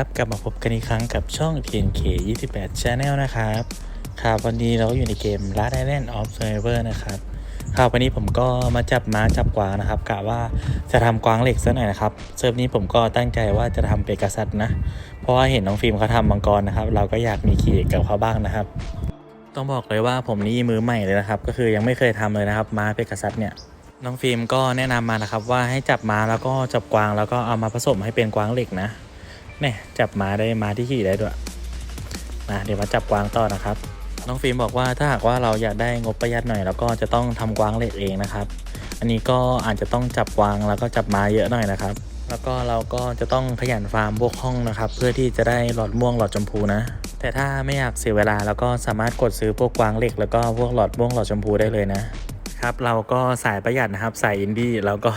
ครับ กลับมาพบกันอีกครั้งกับช่อง TNK 28 Channel นะครับครับวันนี้เราก็อยู่ในเกม Last Island of Survivor นะครับครับวันนี้ผมก็มาจับม้าจับกวางนะครับกะว่าจะทำกวางเหล็กซะหน่อยนะครับเซิร์ฟนี้ผมก็ตั้งใจว่าจะทำเปกาซัสนะ เพราะว่าเห็นน้องฟิล์มเขาทำมังกรนะครับ เราก็อยากมีขี่กับเขาบ้างนะครับ ต้องบอกเลยว่าผมนี่มือใหม่เลยนะครับ ก็คือยังไม่เคยทำเลยนะครับ ม้าเปกาซัสเนี่ยน้องฟิล์มก็แนะนำมานะครับว่าให้จับม้าแล้วก็จับกวางแล้วก็เอามาผสมให้เป็นกวางเหล็กนะ เนี่จับมาได้มาที่ขี่ได้ด้วยนะเดี๋ยวมาจับกวางต่อนะครับ น้องฟิล์มบอกว่าถ้าหากว่าเราอยากได้งบประหยัดหน่อย แล้วก็จะต้องทำกวางเหล็กเองนะครับ อันนี้ก็อาจจะต้องจับกวางแล้วก็จับมาเยอะหน่อยนะครับ แล้วก็เราก็จะต้องขยันฟาร์มพวกห้องนะครับ เพื่อที่จะได้หลอดม่วงหลอดชมพูนะ แต่ถ้าไม่อยากเสียเวลาแล้วก็สามารถกดซื้อพวกกวางเหล็ก แล้วก็พวกหลอดม่วงหลอดชมพูได้เลยนะ ครับเราก็สายประหยัดนะครับสายอินดี้เราก็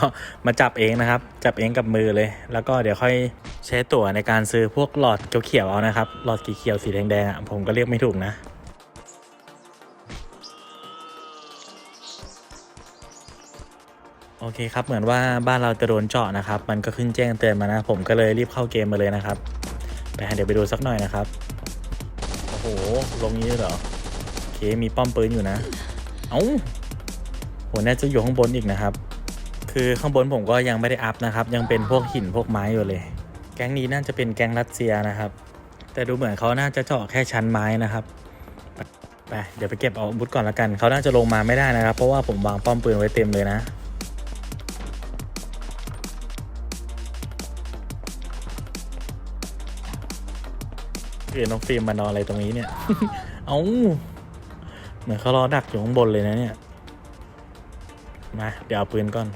มาจับเองนะครับ จับเองกับมือเลย แล้วก็เดี๋ยวค่อยใช้ตั๋วในการซื้อพวกหลอดเขียวๆเอานะครับหลอดเขียวสีแดงๆอะผมก็เรียกไม่ถูกนะโอเคครับเหมือนว่าบ้านเราจะโดนเจาะนะครับ มันก็ขึ้นแจ้งเตือนมานะ ผมก็เลยรีบเข้าเกมมาเลยนะครับไปเดี๋ยวไปดูสักหน่อยนะครับโอ้โหลงนี้เลยเหรอโอเคมีป้อมปืนอยู่นะ เอ้า โหน่าจะอยู่ข้างบนอีกนะครับ คือข้างบนผมก็ยังไม่ได้อัพนะครับ ยังเป็นพวกหินพวกไม้อยู่เลย แก๊งนี้น่าจะเป็นแก๊งรัสเซียนะครับ แต่ดูเหมือนเขาน่าจะเจาะแค่ชั้นไม้นะครับไปเดี๋ยวไปเก็บเอาอาวุธก่อนละกัน เขาน่าจะลงมาไม่ได้นะครับ เพราะว่าผมวางป้อมปืนไว้เต็มเลยนะเออน้องฟิล์มมานอนอะไรตรงนี้เนี่ย เอาเหมือนเขารอดักอยู่ข้างบนเลยนะเนี่ย มา เดี๋ยวเอาปืนก่อน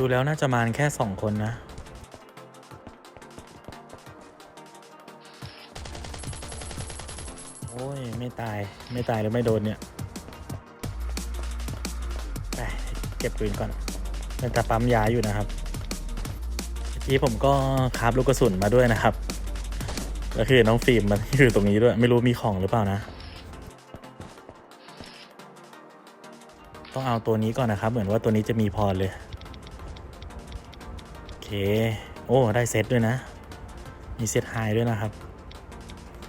ดูแล้วน่าจะมาแค่สองคนนะ โอ้ย ไม่ตายไม่ตายหรือไม่โดนเนี่ยไปเก็บปืนก่อนเป็นตาปั๊มยาอยู่นะครับเมื่อกี้ผมก็คาบลูกกระสุนมาด้วยนะครับก็คือน้องฟิล์มมันอยู่ตรงนี้ด้วย ไม่รู้มีของหรือเปล่านะ ต้องเอาตัวนี้ก่อนนะครับ เหมือนว่าตัวนี้จะมีพรเลย เค โอ้ ได้เซตด้วยนะ มีเซตไฮด้วยนะครับ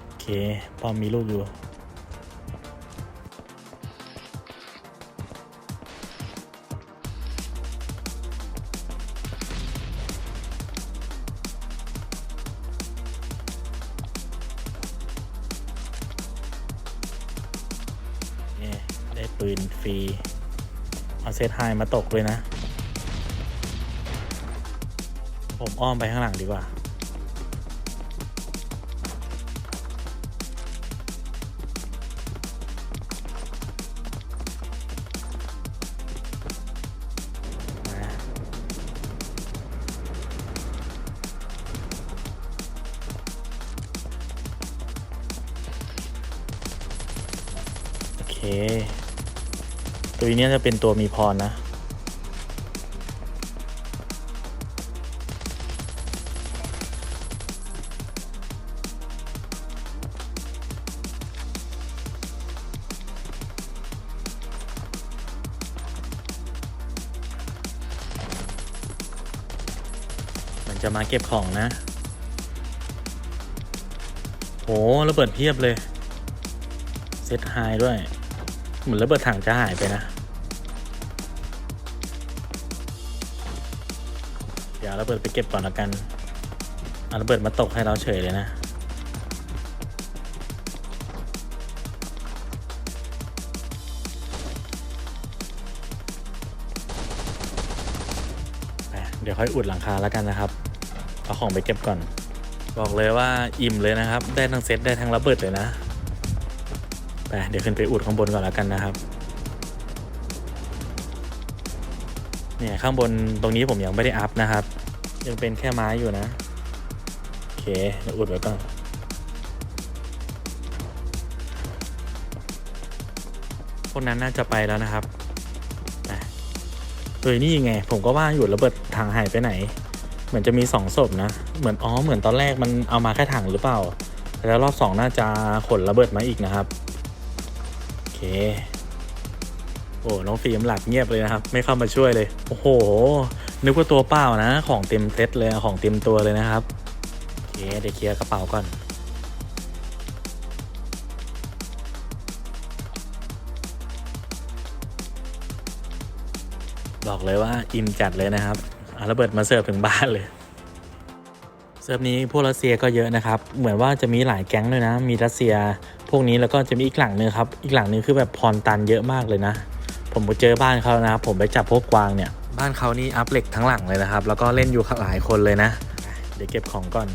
โอเคปอมมีลูกอยู่นี่ได้ปืนฟรี เอาเซตไฮมาตกเลยนะ ผมอ้อมไปข้างหลังดีกว่า โอเค ตัวนี้จะเป็นตัวมีพรนะ จะมาเก็บของนะ โหระเบิดเพียบเลย เซตไฮด้วย เหมือนระเบิดถังจะหายไปนะ เดี๋ยวระเบิดไปเก็บก่อนละกันเอาระเบิดมาตกให้เราเฉยเลยนะอะเดี๋ยวค่อยอุดหลังคาแล้วกันนะครับ เอาของไปเก็บก่อน บอกเลยว่าอิ่มเลยนะครับ ได้ทั้งเซตได้ทั้งระเบิดเลยนะไปเดี๋ยวขึ้นไปอุดข้างบนก่อนแล้วกันนะครับ เนี่ยข้างบนตรงนี้ผมยังไม่ได้อัพนะครับ ยังเป็นแค่ไม้อยู่นะ โอเคเดี๋ยวอุดไว้ก่อนพวกนั้นน่าจะไปแล้วนะครับเฮ้ยนี่ไง ผมก็ว่าอยู่ระเบิดถังหายไปไหน เหมือนจะมีสองศพนะ เหมือนอ๋อเหมือนตอนแรกมันเอามาแค่ถังหรือเปล่า แล้วรอบสองน่าจะขนระเบิดมาอีกนะครับ โอเค โอ้น้องฟิล์มหลับเงียบเลยนะครับ ไม่เข้ามาช่วยเลย โอ้โห นึกว่าตัวเปล่านะ ของเต็มเซตเลยของเต็มตัวเลยนะครับ โอเคเดี๋ยวเคลียร์กระเป๋าก่อนบอกเลยว่าอิ่มจัดเลยนะครับ ระเบิดมาเสิร์ฟถึงบ้านเลย เซิร์ฟนี้พวกรัสเซียก็เยอะนะครับ เหมือนว่าจะมีหลายแก๊งเลยนะ มีรัสเซีย พวกนี้แล้วก็จะมีอีกหลังนึงครับ อีกหลังนึงคือแบบพรตันเยอะมากเลยนะ ผมไปเจอบ้านเขานะครับ ผมไปจับพวกกวางเนี่ย บ้านเขานี่อัพเหล็กทั้งหลังเลยนะครับ แล้วก็เล่นอยู่หลายคนเลยนะ เดี๋ยวเก็บของก่อน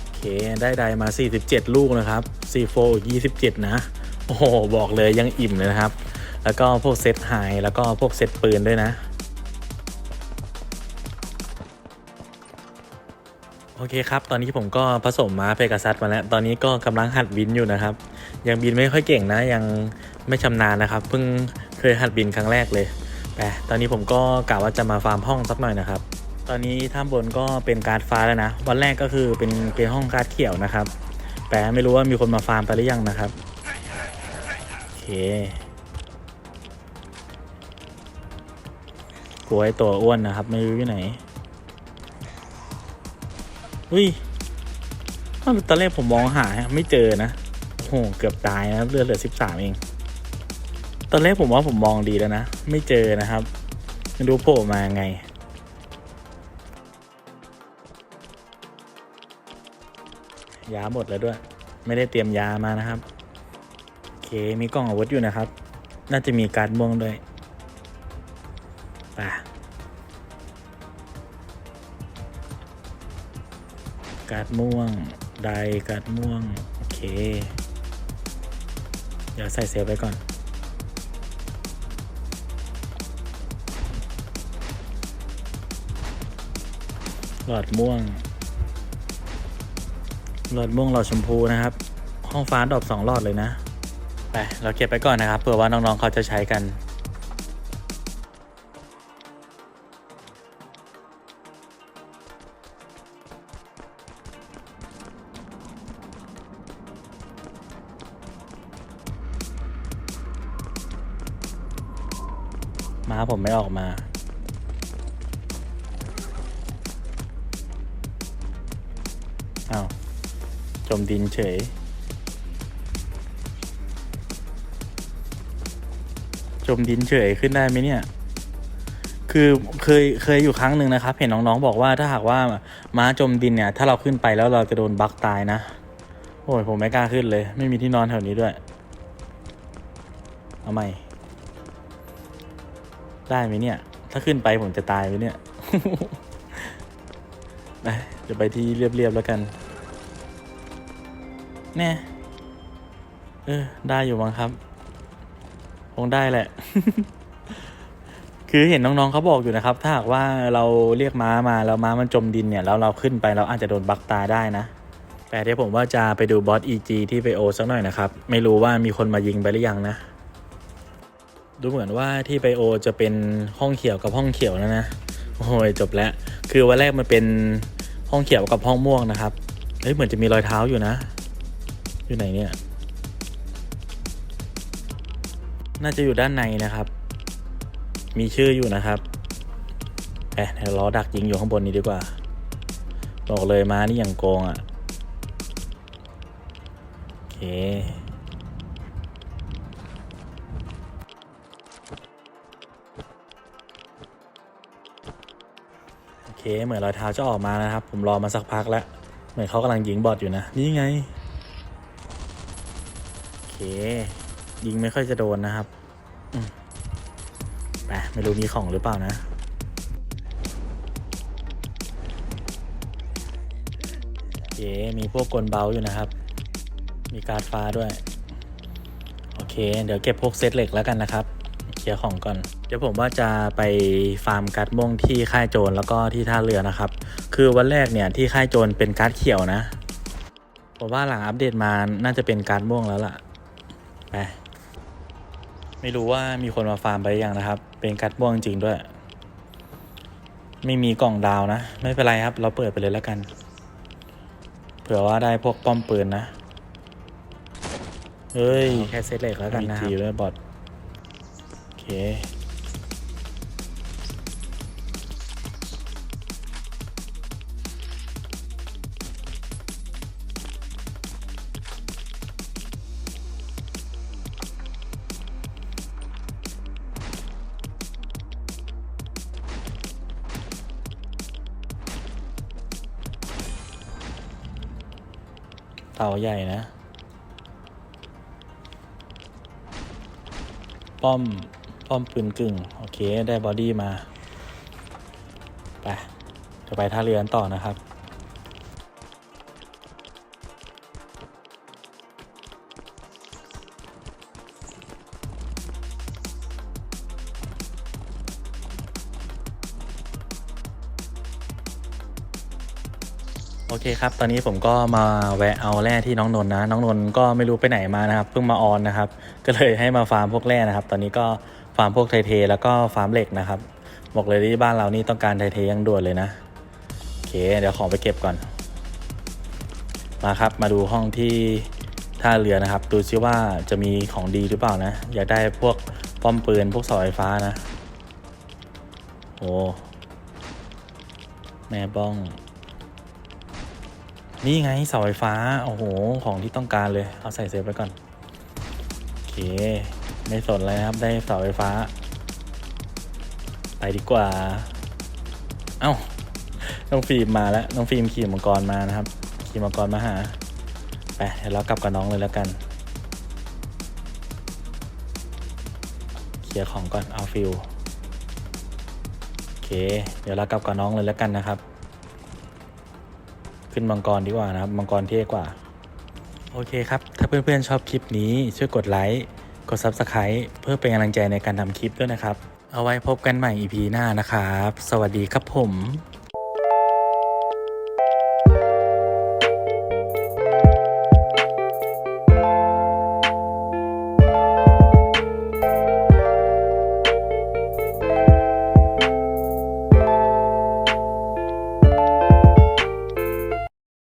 โอเค ได้ไดมา 47 ลูกนะครับ C4 อีก27 นะ โอ้โห บอกเลยยังอิ่มเลยนะครับ แล้วก็พวกเซตไฮแล้วก็พวกเซตปืนด้วยนะ โอเคครับ ตอนนี้ผมก็ผสมม้าเพกาซัสมาแล้ว ตอนนี้ก็กำลังหัดบินอยู่นะครับ ยังบินไม่ค่อยเก่งนะ ยังไม่ชำนาญนะครับ เพิ่งเคยหัดบินครั้งแรกเลยแต่ตอนนี้ผมก็กะว่าจะมาฟาร์มห้องสักหน่อยนะครับ ตอนนี้ท่ามบนก็เป็นการ์ดฟ้าแล้วนะ วันแรกก็คือเป็นเป็นห้องการ์ดเขียวนะครับ แต่ไม่รู้ว่ามีคนมาฟาร์มไปหรือยังนะครับ โอเค กลัวไอ้ตัวอ้วนนะครับ ไม่รู้อยู่ไหน อุ้ยอ้าวตอนแรกผมมองหาไม่เจอนะโอ้โหเกือบตายนะครับเลือดเหลือสิบสามเอง ตอนแรกผมว่าผมมองดีแล้วนะ ไม่เจอนะครับไม่รู้โผล่มาไงยาหมดแล้วด้วย ไม่ได้เตรียมยามานะครับ โอเค มีกล่องอาวุธอยู่นะครับ น่าจะมีการดม่วงด้วย ไป การ์ดม่วง ไดการ์ดม่วง โอเค เดี๋ยวใส่เซฟไว้ก่อน หลอดม่วง หลอดม่วงหลอดชมพูนะครับ ห้องฟ้าดอปสองหลอดเลยนะ ไป เราเก็บไปก่อนนะครับเผื่อว่าน้องๆเขาจะใช้กัน ม้าผมไม่ออกมาอ้าวจมดินเฉย จมดินเฉยขึ้นได้ไหมเนี่ย คือเคยเคยอยู่ครั้งหนึ่งนะครับ เห็นน้องๆบอกว่าถ้าหากว่าม้าจมดินเนี่ย ถ้าเราขึ้นไปแล้วเราจะโดนบักตายนะ โอ้ยผมไม่กล้าขึ้นเลย ไม่มีที่นอนแถวนี้ด้วย เอาใหม่ ได้ไหมเนี่ย ถ้าขึ้นไปผมจะตายไหมเนี่ยไปเดี๋ยวไปที่เรียบๆแล้วกัน แน่เออ ได้อยู่มั้งครับ คงได้แหละ คือเห็นน้องๆเขาบอกอยู่นะครับ ถ้าหากว่าเราเรียกม้ามาแล้วม้ามันจมดินเนี่ย แล้วเราขึ้นไปเราอาจจะโดนบักตายได้นะแต่เดี๋ยวผมว่าจะไปดูบอส EG ที่ไปโอสักหน่อยนะครับ ไม่รู้ว่ามีคนมายิงไปหรือยังนะ ดูเหมือนว่าที่ไปโอจะเป็นห้องเขียวกับห้องเขียวแล้วนะโอ้ยจบแล้วคือวันแรกมันเป็นห้องเขียวกับห้องม่วงนะครับเฮ้ยเหมือนจะมีรอยเท้าอยู่นะ อยู่ไหนเนี่ย น่าจะอยู่ด้านในนะครับ มีชื่ออยู่นะครับแอบล้อดักยิงอยู่ข้างบนนี้ดีกว่า บอกเลยมานี่อย่างโกงอะ่ะโอเค เคเหมือนรอยเท้าจะออกมานะครับ ผมรอมาสักพักแล้ว เหมือนเขากำลังยิงบอดอยู่นะ นี่ไงโอเค ยิงไม่ค่อยจะโดนนะครับไปไม่รู้มีของหรือเปล่านะโอเคมีพวกกลเบาอยู่นะครับ มีการ์ดฟ้าด้วย โอเค เดี๋ยวเก็บพวกเซตเหล็กแล้วกันนะครับ เคลียร์ของก่อน เดี๋ยวผมว่าจะไปฟาร์มการ์ดม่วงที่ค่ายโจรแล้วก็ที่ท่าเรือนะครับ คือวันแรกเนี่ยที่ค่ายโจรเป็นการ์ดเขียวนะ ผมว่าหลังอัปเดตมาน่าจะเป็นการ์ดม่วงแล้วล่ะ ไป ไม่รู้ว่ามีคนมาฟาร์มไปหรือยังนะครับ เป็นการ์ดม่วงจริงด้วย ไม่มีกล่องดาวนะ ไม่เป็นไรครับ เราเปิดไปเลยแล้วกัน เผื่อว่าได้พวกป้อมปืนนะ เฮ้ยเอาแค่เซตเหล็กแล้วกันนะครับ มีจีด้วยบอทโอ เคเต่าใหญ่นะ ป้อม ป้อมปืนกึ่ง โอเค ได้บอดี้มา ไปจะไปท่าเรือนต่อนะครับโอเคครับ ตอนนี้ผมก็มาแวะเอาแร่ที่น้องนนท์นะ น้องนนท์ก็ไม่รู้ไปไหนมานะครับ เพิ่งมาออนนะครับ ก็เลยให้มาฟาร์มพวกแร่นะครับ ตอนนี้ก็ ฟาร์มพวกไทเท แล้วก็ฟาร์มเหล็กนะครับ บอกเลยที่บ้านเรานี่ต้องการไทเทยังด่วนเลยนะโอเคเดี๋ยวของไปเก็บก่อน มาครับมาดูห้องที่ท่าเรือนะครับ ดูซิว่าจะมีของดีหรือเปล่านะ อยากได้พวกป้อมปืนพวกเสาไฟฟ้านะโอ้แม่บ้อง นี่ไงเสาไฟฟ้า โอ้โห ของที่ต้องการเลย เอาใส่เซฟไปก่อน โอเค ไม่สนเลยนะครับ ได้เสาไฟฟ้า ไปดีกว่า เอ้า น้องฟิล์มมาแล้ว น้องฟิล์มขี่มังกรมานะครับ ขี่มังกรมาหา ไปเดี๋ยวเรากลับกับน้องเลยแล้วกัน เคลียร์ของก่อน เอาฟิลโอเค เดี๋ยวเรากลับกับน้องเลยแล้วกันนะครับ ขึ้นมังกรดีกว่านะครับ มังกรเท่กว่า โอเคครับ ถ้าเพื่อนๆชอบคลิปนี้ช่วยกดไลค์ กด Subscribe เพื่อเป็นกำลังใจในการทำคลิปด้วยนะครับ เอาไว้พบกันใหม่ EP หน้านะครับ สวัสดีครับผม